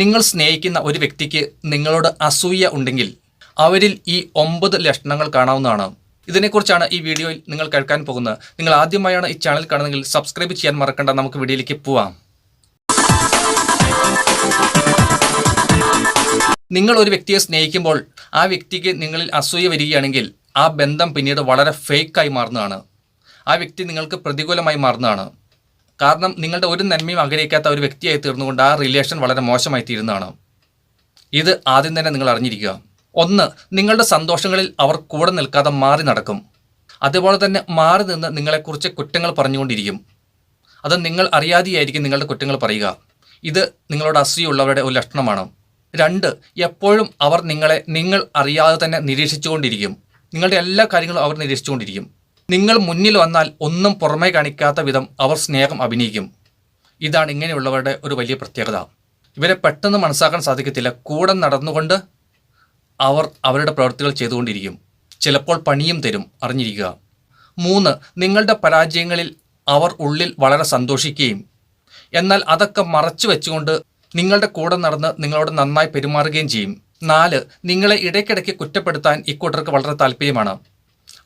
നിങ്ങൾ സ്നേഹിക്കുന്ന ഒരു വ്യക്തിക്ക് നിങ്ങളോട് അസൂയ ഉണ്ടെങ്കിൽ അവരിൽ ഈ ഒമ്പത് ലക്ഷണങ്ങൾ കാണാവുന്നതാണ്. ഇതിനെക്കുറിച്ചാണ് ഈ വീഡിയോയിൽ നിങ്ങൾ കേൾക്കാൻ പോകുന്നത്. നിങ്ങൾ ആദ്യമായാണ് ഈ ചാനൽ കാണുന്നതെങ്കിൽ സബ്സ്ക്രൈബ് ചെയ്യാൻ മറക്കണ്ട. നമുക്ക് വീഡിയോയിലേക്ക് പോവാം. നിങ്ങൾ ഒരു വ്യക്തിയെ സ്നേഹിക്കുമ്പോൾ ആ വ്യക്തിക്ക് നിങ്ങളിൽ അസൂയ വരികയാണെങ്കിൽ ആ ബന്ധം പിന്നീട് വളരെ ഫേക്കായി മാറുന്നതാണ്. ആ വ്യക്തി നിങ്ങൾക്ക് പ്രതികൂലമായി മാറുന്നതാണ്. കാരണം നിങ്ങളുടെ ഒരു നന്മയും ആഗ്രഹിക്കാത്ത ഒരു വ്യക്തിയായി തീർന്നുകൊണ്ട് ആ റിലേഷൻ വളരെ മോശമായി തീരുന്നതാണ്. ഇത് ആദ്യം തന്നെ നിങ്ങൾ അറിഞ്ഞിരിക്കുക. ഒന്ന് നിങ്ങളുടെ സന്തോഷങ്ങളിൽ അവർ കൂടെ നിൽക്കാതെ മാറി നടക്കും. അതുപോലെ തന്നെ മാറി നിന്ന് നിങ്ങളെക്കുറിച്ച് കുറ്റങ്ങൾ പറഞ്ഞുകൊണ്ടിരിക്കും. അത് നിങ്ങൾ അറിയാതെയായിരിക്കും നിങ്ങളുടെ കുറ്റങ്ങൾ പറയുക. ഇത് നിങ്ങളോട് അസൂയുള്ളവരുടെ ഒരു ലക്ഷണമാണ്. രണ്ട് എപ്പോഴും അവർ നിങ്ങളെ നിങ്ങൾ അറിയാതെ തന്നെ നിരീക്ഷിച്ചുകൊണ്ടിരിക്കും. നിങ്ങളുടെ എല്ലാ കാര്യങ്ങളും അവർ നിരീക്ഷിച്ചുകൊണ്ടിരിക്കും. നിങ്ങൾ മുന്നിൽ വന്നാൽ ഒന്നും പുറമേ കാണിക്കാത്ത വിധം അവർ സ്നേഹം അഭിനയിക്കും. ഇതാണ് ഇങ്ങനെയുള്ളവരുടെ ഒരു വലിയ പ്രത്യേകത. ഇവരെ പെട്ടെന്ന് മനസ്സാക്കാൻ സാധിക്കത്തില്ല. കൂടെ നടന്നുകൊണ്ട് അവർ അവരുടെ പ്രവൃത്തികൾ ചെയ്തുകൊണ്ടിരിക്കും. ചിലപ്പോൾ പണിയും തരും അറിഞ്ഞിരിക്കുക. മൂന്ന് നിങ്ങളുടെ പരാജയങ്ങളിൽ അവർ ഉള്ളിൽ വളരെ സന്തോഷിക്കുകയും. എന്നാൽ അതൊക്കെ മറച്ചു വെച്ചുകൊണ്ട് നിങ്ങളുടെ കൂടെ നടന്ന് നിങ്ങളോട് നന്നായി പെരുമാറുകയും ചെയ്യും. നാല് നിങ്ങളെ ഇടയ്ക്കിടയ്ക്ക് കുറ്റപ്പെടുത്താൻ ഇക്കൂട്ടർക്ക് വളരെ താല്പര്യമാണ്.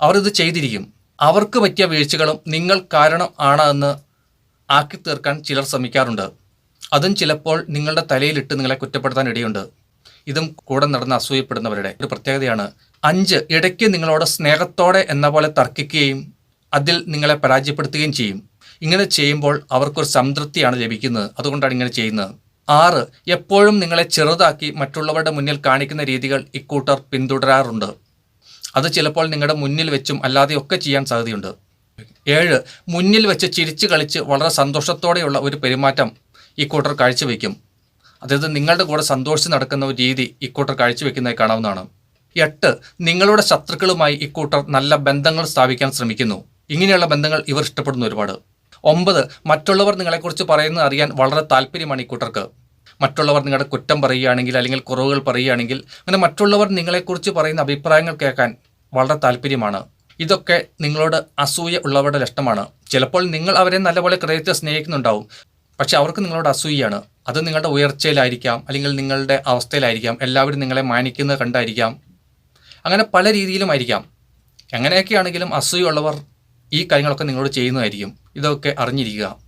അവർ ഇത് ചെയ്തിരിക്കും. അവർക്ക് പറ്റിയ വീഴ്ചകളും നിങ്ങൾ കാരണം ആണ് എന്ന് ആക്കി തീർക്കാൻ ചിലർ ശ്രമിക്കാറുണ്ട്. അതും ചിലപ്പോൾ നിങ്ങളുടെ തലയിലിട്ട് നിങ്ങളെ കുറ്റപ്പെടുത്താൻ ഇടയുണ്ട്. ഇതും കൂടെ നടന്ന് അസൂയപ്പെടുന്നവരുടെ ഒരു പ്രത്യേകതയാണ്. അഞ്ച് ഇടയ്ക്ക് നിങ്ങളോട് സ്നേഹത്തോടെ എന്ന പോലെ തർക്കിക്കുകയും അതിൽ നിങ്ങളെ പരാജയപ്പെടുത്തുകയും ചെയ്യും. ഇങ്ങനെ ചെയ്യുമ്പോൾ അവർക്കൊരു സംതൃപ്തിയാണ് ലഭിക്കുന്നത്. അതുകൊണ്ടാണ് ഇങ്ങനെ ചെയ്യുന്നത്. ആറ് എപ്പോഴും നിങ്ങളെ ചെറുതാക്കി മറ്റുള്ളവരുടെ മുന്നിൽ കാണിക്കുന്ന രീതികൾ ഇക്കൂട്ടർ പിന്തുടരാറുണ്ട്. അത് ചിലപ്പോൾ നിങ്ങളുടെ മുന്നിൽ വെച്ചും അല്ലാതെയൊക്കെ ചെയ്യാൻ സാധ്യതയുണ്ട്. ഏഴ് മുന്നിൽ വെച്ച് ചിരിച്ചു കളിച്ച് വളരെ സന്തോഷത്തോടെയുള്ള ഒരു പെരുമാറ്റം ഇക്കൂട്ടർ കാഴ്ചവെക്കും. അതായത് നിങ്ങളുടെ കൂടെ സന്തോഷിച്ച് നടക്കുന്ന ഒരു രീതി ഇക്കൂട്ടർ കാഴ്ചവെക്കുന്നതായി കാണാവുന്നതാണ്. എട്ട് നിങ്ങളുടെ ശത്രുക്കളുമായി ഇക്കൂട്ടർ നല്ല ബന്ധങ്ങൾ സ്ഥാപിക്കാൻ ശ്രമിക്കുന്നു. ഇങ്ങനെയുള്ള ബന്ധങ്ങൾ ഇവർ ഇഷ്ടപ്പെടുന്നു ഒരുപാട്. ഒമ്പത് മറ്റുള്ളവർ നിങ്ങളെക്കുറിച്ച് പറയുന്നത് അറിയാൻ വളരെ താല്പര്യമാണ് ഇക്കൂട്ടർക്ക് മറ്റുള്ളവർ നിങ്ങളുടെ കുറ്റം പറയുകയാണെങ്കിൽ അല്ലെങ്കിൽ കുറവുകൾ പറയുകയാണെങ്കിൽ അങ്ങനെ മറ്റുള്ളവർ നിങ്ങളെക്കുറിച്ച് പറയുന്ന അഭിപ്രായങ്ങൾ കേൾക്കാൻ വളരെ താല്പര്യമാണ്. ഇതൊക്കെ നിങ്ങളോട് അസൂയ ഉള്ളവരുടെ ലക്ഷണമാണ്. ചിലപ്പോൾ നിങ്ങൾ അവരെ നല്ലപോലെ ഹൃദയത്തെ സ്നേഹിക്കുന്നുണ്ടാവും. പക്ഷെ അവർക്ക് നിങ്ങളോട് അസൂയയാണ്. അത് നിങ്ങളുടെ ഉയർച്ചയിലായിരിക്കാം. അല്ലെങ്കിൽ നിങ്ങളുടെ അവസ്ഥയിലായിരിക്കാം. എല്ലാവരും നിങ്ങളെ മാനിക്കുന്നത് കണ്ടായിരിക്കാം. അങ്ങനെ പല രീതിയിലുമായിരിക്കാം എങ്ങനെയൊക്കെയാണെങ്കിലും അസൂയുള്ളവർ ഈ കാര്യങ്ങളൊക്കെ നിങ്ങളോട് ചെയ്യുന്നതായിരിക്കും. ഇതൊക്കെ അറിഞ്ഞിരിക്കുക.